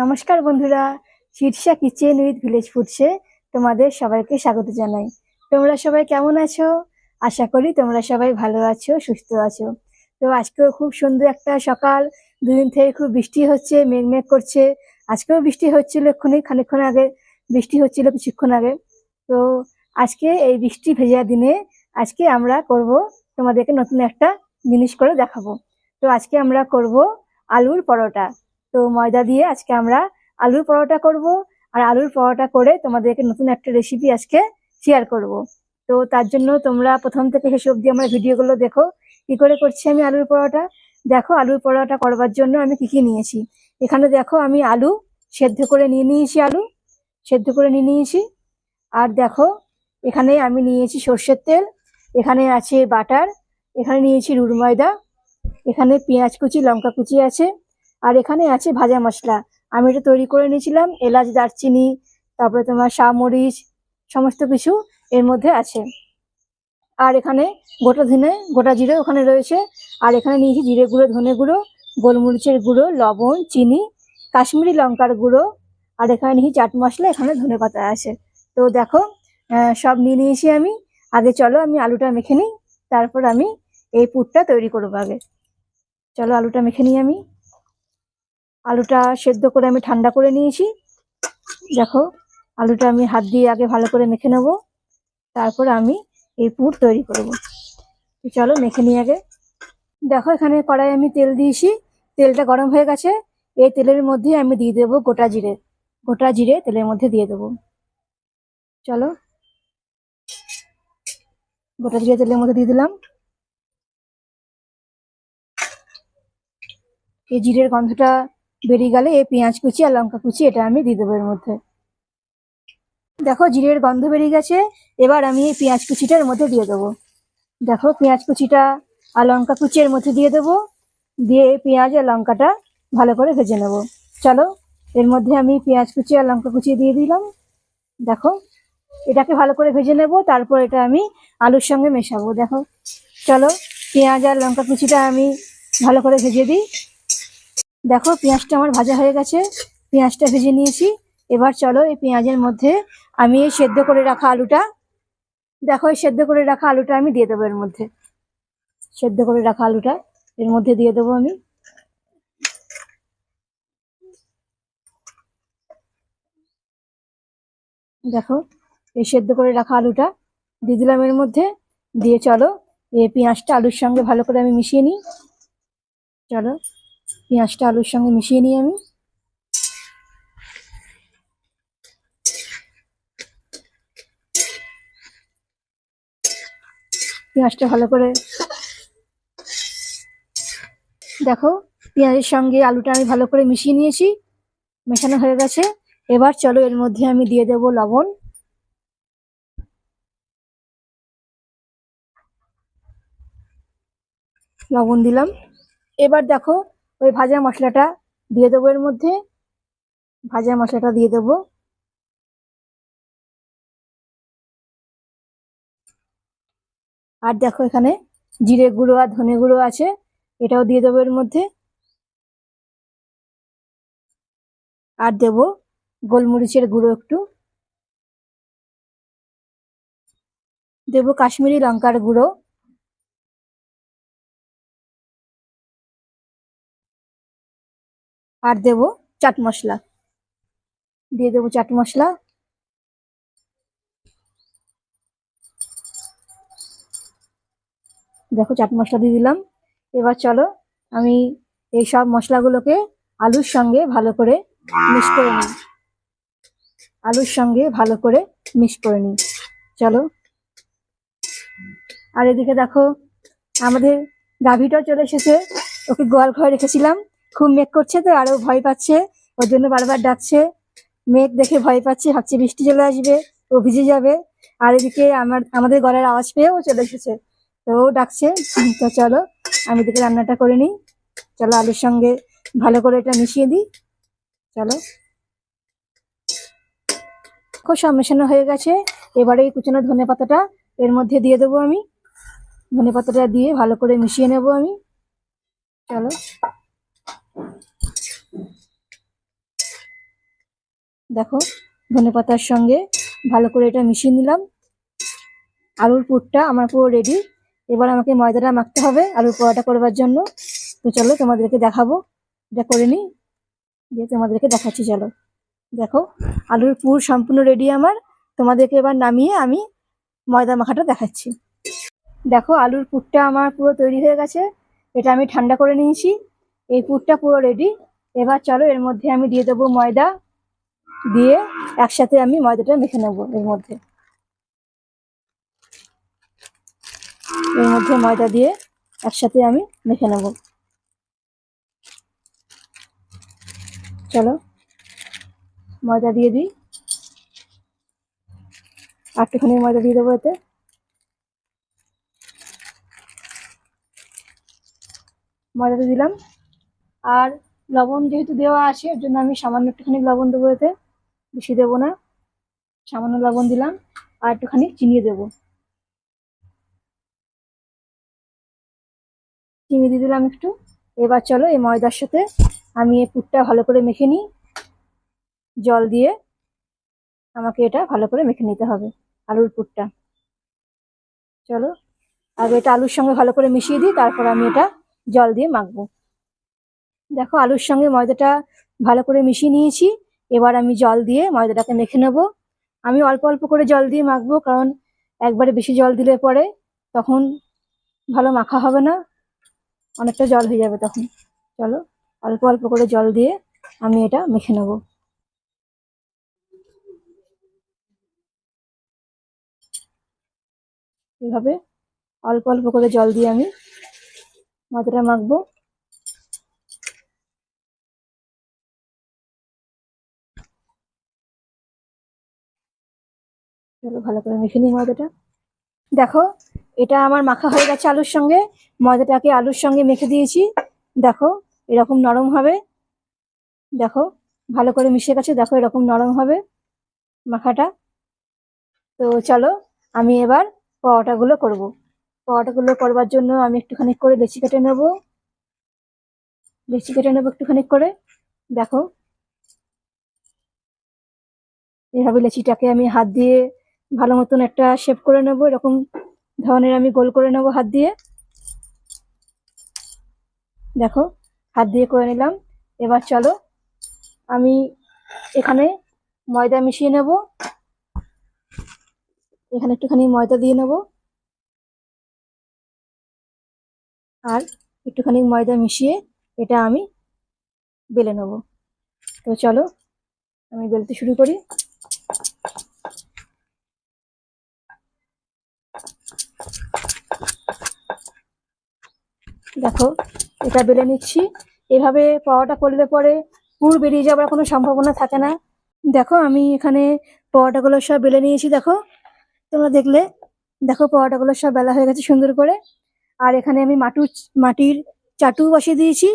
নমস্কার বন্ধুরা Shirsha kitchen with village ফুডসে তোমাদের সবাইকে স্বাগত জানাই। তোমরা সবাই কেমন আছো? আশা করি তোমরা সবাই ভালো আছো, সুস্থ আছো। তো আজকেও খুব সুন্দর একটা সকাল, দুদিন থেকে খুব বৃষ্টি হচ্ছে, মেঘ মেঘ করছে। আজকেও বৃষ্টি হচ্ছিল এক্ষুনি, খানিকক্ষণ আগে, বৃষ্টি হচ্ছিল কিছুক্ষণ আগে। তো আজকে এই বৃষ্টি ভেজা দিনে আজকে আমরা করব, তোমাদেরকে নতুন একটা জিনিস করে দেখাবো। তো আজকে আমরা করব আলুর পরোটা। তো ময়দা দিয়ে আজকে আমরা আলুর পরোটা করব। আর আলুর পরোটা করে তোমাদেরকে নতুন একটা রেসিপি আজকে শেয়ার করব। তো তার জন্য তোমরা প্রথম থেকে শেষ অবধি আমার ভিডিওগুলো দেখো। কি করে করছি আমি আলুর পরোটা? দেখো, আলুর পরোটা করবার জন্য আমি কি কি নিয়েছি? এখানে দেখো, আমি আলু সেদ্ধ করে নিয়ে নিয়েছি আলু, সেদ্ধ করে নিয়ে নিয়েছি। আর দেখো, এখানে আমি নিয়েছি সর্ষের তেল, এখানে আছে বাটার, এখানে নিয়েছি রুট ময়দা, এখানে পেঁয়াজ কুচি, লঙ্কা কুচি আছে। আর এখানে আছে ভাজা মশলা। আমি এটা তৈরি করে নিয়েছিলাম এলাচ, দারচিনি, তারপরে তোমার মরিচ, সমস্ত কিছু এর মধ্যে আছে। আর এখানে গোটা ধনে, গোটা জিরে ওখানে রয়েছে। আর এখানে নিয়েছি জিরে গুঁড়ো, ধনে গুঁড়ো, গোলমরিচের গুঁড়ো, লবণ, চিনি, কাশ্মীরি লঙ্কার গুঁড়ো। আর এখানে নিয়েছি চাট মশলা, এখানে ধনে পাতা আছে। তো দেখো সব নিয়ে নিয়েছি আমি। আগে চলো, আমি আলুটা মেখে নিই, তারপর আমি এই পুরটা তৈরি করব আগে। চলো, আলুটা মেখে নিই আমি। আলুটা সেদ্ধ করে আমি ঠান্ডা করে নিয়েছি। দেখো, আলুটা আমি হাত দিয়ে আগে ভালো করে মেখে নেব। তারপর আমি এই পুর তৈরি করব। চলো মেখে নিই আগে। দেখো, এখানে কড়াই আমি তেল দিয়েছি। তেলটা গরম হয়ে গেছে। এই তেলের মধ্যে আমি দিয়ে দেবো গোটা জিরে। গোটা জিরে তেলের মধ্যে দিয়ে দেবো। চলো। গোটা জিরে তেলের মধ্যে দিয়ে দিলাম। এই জিরের গন্ধটা বেরিয়ে গেলে এই পেঁয়াজ কুচি আর লঙ্কা কুচি এটা আমি দিয়ে দেবো এর মধ্যে। দেখো জিরের গন্ধ বেরিয়ে গেছে, এবার আমি এই পেঁয়াজ কুচিটার মধ্যে দিয়ে দেবো। দেখো পেঁয়াজ কুচিটা আর লঙ্কা কুচি এর মধ্যে দিয়ে দেবো, দিয়ে এই পেঁয়াজ আর লঙ্কাটা ভালো করে ভেজে নেব। চলো, এর মধ্যে আমি পেঁয়াজ কুচি আর লঙ্কা কুচি দিয়ে দিলাম। দেখো, এটাকে ভালো করে ভেজে নেব, তারপর এটা আমি আলুর সঙ্গে মেশাবো। দেখো, চলো, পেঁয়াজ আর লঙ্কা কুচিটা আমি ভালো করে ভেজে দিই। দেখো, পেঁয়াজটা আমার ভাজা হয়ে গেছে। পেঁয়াজটা ভেজে নিয়েছি। এবার চলো এই পেঁয়াজের মধ্যে আমি এই সেদ্ধ করে রাখা আলুটা, দেখো এই সেদ্ধ করে রাখা আলুটা আমি দিয়ে দেবো এর মধ্যে। সেদ্ধ করে রাখা আলুটা, এর মধ্যে দিয়ে দেবো আমি। দেখো, এই সেদ্ধ করে রাখা আলুটা দিয়ে দিলাম এর মধ্যে। দিয়ে চলো, এই পেঁয়াজটা আলুর সঙ্গে ভালো করে আমি মিশিয়ে নিই। চলো। পেঁয়াজটা আলুর সঙ্গে মিশিয়ে নিই আমি। পেঁয়াজটা ভালো করে দেখো, পেঁয়াজের সঙ্গে আলুটা আমি ভালো করে মিশিয়ে নিয়েছি, মেশানো হয়ে গেছে। এবার চলো এর মধ্যে আমি দিয়ে দেব লবণ। লবণ দিলাম। এবার দেখো ওই ভাজা মশলাটা দিয়ে দেবো এর মধ্যে। ভাজা মশলাটা দিয়ে দেবো। আর দেখো এখানে জিরে গুঁড়ো আর ধনে গুঁড়ো আছে, এটাও দিয়ে দেবো এর মধ্যে। আর দেবো গোলমরিচের গুঁড়ো একটু। দেবো কাশ্মীরি লঙ্কার গুঁড়ো। আর দেবো চাট মশলা। দিয়ে দেবো চাট মশলা। দেখো চাট মশলা দিয়ে দিলাম। এবার চলো আমি এই সব মশলাগুলোকে আলুর সঙ্গে ভালো করে মিক্স করে নিই। আলুর সঙ্গে ভালো করে মিক্স করে নিই। চলো। আর এদিকে দেখো আমাদের গাভীটাও চলে এসেছে। ওকে গোয়াল ঘরে রেখেছিলাম। খুব মেঘ করছে তো, আরও ভয় পাচ্ছে। ওর জন্য বারবার ডাকছে। মেঘ দেখে ভয় পাচ্ছে, ভাবছে বৃষ্টি চলে আসবে, ও ভিজে যাবে। আর এদিকে আমার, আমাদের গলার আওয়াজ পেয়ে ও চলে এসেছে। তো ও ডাকছে, তো চলো, আমি এদিকে রান্নাটা করে নিই। চলো আলুর সঙ্গে ভালো করে এটা মিশিয়ে দিই। চলো। খুব সব হয়ে গেছে। এবারে এই কুচানো ধনে পাতাটা এর মধ্যে দিয়ে দেবো আমি। ধনে পাতাটা দিয়ে ভালো করে মিশিয়ে নেব আমি। চলো। দেখো, ধনে পাতার সঙ্গে ভালো করে এটা মিশিয়ে নিলাম। আলুর পুরটা আমার পুরো রেডি এবার আমাকে ময়দাটা মাখতে হবে আলুর পরোটা করবার জন্য। তো চলো তোমাদেরকে দেখাবো। এটা করে নিই। দিয়ে তোমাদেরকে দেখাচ্ছি, চলো। দেখো, আলুর পুর সম্পূর্ণ রেডি আমার। তোমাদেরকে এবার নামিয়ে আমি ময়দা মাখাটা দেখাচ্ছি। দেখো, আলুর পুরটা আমার পুরো তৈরি হয়ে গেছে। এটা আমি ঠান্ডা করে নিয়েছি। এই পুরটা পুরো রেডি এবার চলো, এর মধ্যে আমি দিয়ে দেবো ময়দা। দিয়ে একসাথে আমি ময়দাটা মেখে নেব এর মধ্যে। এর মধ্যে ময়দা দিয়ে একসাথে আমি মেখে নেব। চলো, ময়দা দিয়ে দিই। আর একটুখানি ময়দা দিয়ে দেবো এতে। ময়দাটা দিলাম। আর লবণ যেহেতু দেওয়া আছে, এর জন্য আমি সামান্য একটুখানি লবণ দেবো এতে। বেশি দেবো না। সামান্য লবণ দিলাম আর একটুখানি চিনি দেবো। চিনি দিয়ে দিলাম একটু। এবার চলো এই ময়দার সাথে আমি এই পুরটা ভালো করে মেখে নিই। জল দিয়ে আমাকে এটা ভালো করে মেখে নিতে হবে আলুর পুরটা। চলো, আগে এটা আলুর সঙ্গে ভালো করে মিশিয়ে দিই, তারপর আমি এটা জল দিয়ে মাখবো। দেখো, আলুর সঙ্গে ময়দাটা ভালো করে মিশিয়ে নিয়েছি। এবার আমি জল দিয়ে ময়দাটাকে মেখে নেব। আমি অল্প অল্প করে জল দিয়ে মাখবো, কারণ একবারে বেশি জল দিলে পরে তখন ভালো মাখা হবে না। অনেকটা জল হয়ে যাবে তখন। চলো, অল্প অল্প করে জল দিয়ে আমি এটা মেখে নেব। এভাবে অল্প অল্প করে জল দিয়ে আমি ময়দাটা মাখবো। চলো ভালো করে মেখে নিই ময়দাটা। দেখো, এটা আমার মাখা হয়ে গেছে আলুর সঙ্গে। ময়দাটাকে আলুর সঙ্গে মেখে দিয়েছি। দেখো, এরকম নরম হবে। দেখো, ভালো করে মিশে গেছে। দেখো, এরকম নরম হবে মাখাটা। তো চলো, আমি এবার পরোটাগুলো করব। পরোটাগুলো করবার জন্য আমি একটুখানি করে লেচি কেটে নেব। লেচি কেটে নেব একটুখানি করে। দেখো, এভাবে লেচিটাকে আমি হাত দিয়ে ভালো মতন একটা শেপ করে নেব, এরকম ধরনের আমি গোল করে নেব হাত দিয়ে। দেখো, হাত দিয়ে করে নিলাম। এবার চলো, আমি এখানে ময়দা মিশিয়ে নেব। এখানে একটুখানি ময়দা দিয়ে নেব। আর একটুখানি ময়দা মিশিয়ে এটা আমি বেলে নেব। তো চলো, আমি বেলতে শুরু করি। দেখো, এটা বেলে নিচ্ছি। এভাবে পরোটা করলে পরে পুর বেরিয়ে যাওয়ার কোনো সম্ভাবনা থাকে না। দেখো, আমি এখানে পরোটাগুলো সব বেলে নিয়েছি, দেখো। তোমরা দেখলে, দেখো পরোটাগুলো সব বেলা হয়ে গেছে সুন্দর করে। আর এখানে আমি মাটু, মাটির চাটু বসিয়ে দিয়েছি।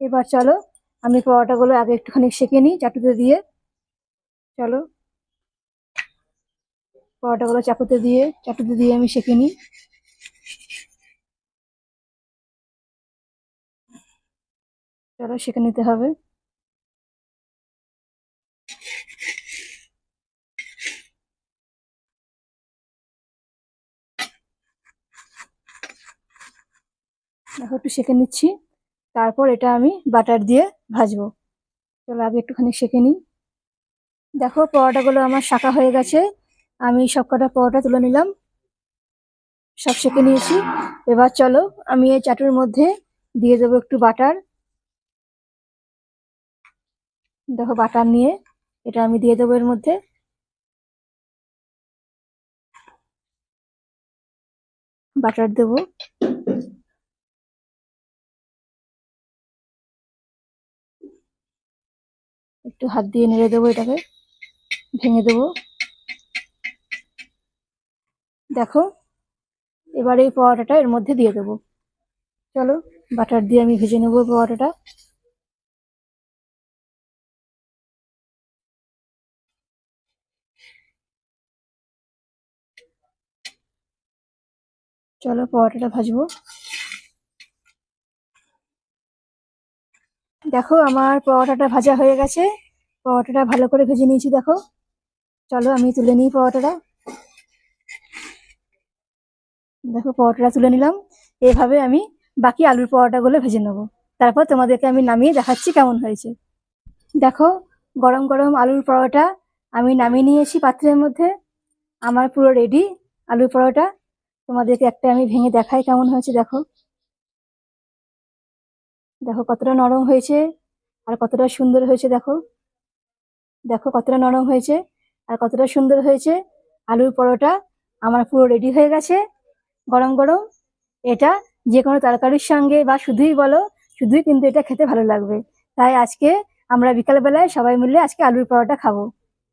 এবার চলো, আমি পরোটাগুলো আগে একটুখানি সেঁকে নিই চাটুতে দিয়ে। চলো, পরোটাগুলো চাকুতে দিয়ে, চাটুতে দিয়ে আমি সেঁকে নিই। চলো সেঁকে নিতে হবে। দেখো, একটু সেঁকে নিচ্ছি। তারপর এটা আমি বাটার দিয়ে ভাজবো। চলো, আগে একটুখানি সেঁকে নিই। দেখো, পরোটাগুলো আমার শাঁকা হয়ে গেছে। আমি সব কটা পরোটা তুলে নিলাম। সব সেঁকে নিয়েছি। এবার চলো, আমি এই চাটুর মধ্যে দিয়ে দেবো একটু বাটার। দেখো বাটার নিয়ে এটা আমি দিয়ে দেবো এর মধ্যে। বাটার দেবো। একটু হাত দিয়ে নেড়ে দেবো এটাকে, ভেঙে দেবো। দেখো, এবার এই পরোটাটা এর মধ্যে দিয়ে দেবো। চলো বাটার দিয়ে আমি ভেজে নেব পরোটাটা। চলো পরোটাটা ভাজবো। দেখো আমার পরোটাটা ভাজা হয়ে গেছে। পরোটাটা ভালো করে ভেজে নিয়েছি দেখো। চলো আমি তুলে নিই পরোটাটা। দেখো পরোটাটা তুলে নিলাম। এভাবে আমি বাকি আলুর পরোটাগুলো ভেজে নেব। তারপর তোমাদেরকে আমি নামিয়ে দেখাচ্ছি কেমন হয়েছে। দেখো গরম গরম আলুর পরোটা আমি নামিয়ে নিয়েছি পাত্রের মধ্যে। আমার পুরো রেডি আলুর পরোটা। তোমাদেরকে একটা আমি ভেঙে দেখাই কেমন হয়েছে, দেখো। দেখো কতটা নরম হয়েছে আর কতটা সুন্দর হয়েছে, দেখো। দেখো কতটা নরম হয়েছে আর কতটা সুন্দর হয়েছে। আলুর পরোটা আমার পুরো রেডি হয়ে গেছে। গরম গরম। এটা যে কোনো তরকারির সঙ্গে বা শুধুই বলো, শুধুই কিন্তু এটা খেতে ভালো লাগবে। তাই আজকে আমরা বিকালবেলায় সবাই মিলে আজকে আলুর পরোটা খাব।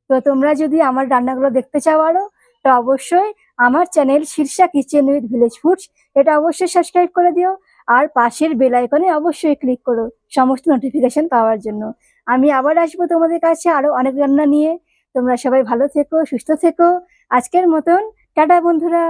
তো তোমরা যদি আমার রান্নাগুলো দেখতে চাও আরও তো অবশ্যই আমার channel Shirsha kitchen with village foods, এটা অবশ্যই সাবস্ক্রাইব করে দিও। আর পাশের বেল আইকনে অবশ্যই ক্লিক করো সমস্ত নোটিফিকেশন পাওয়ার জন্য। আমি আবার আসব তোমাদের কাছে আরও অনেক রান্না নিয়ে। তোমরা সবাই ভালো থেকো, সুস্থ থেকো। আজকের মতন, টাটা বন্ধুরা।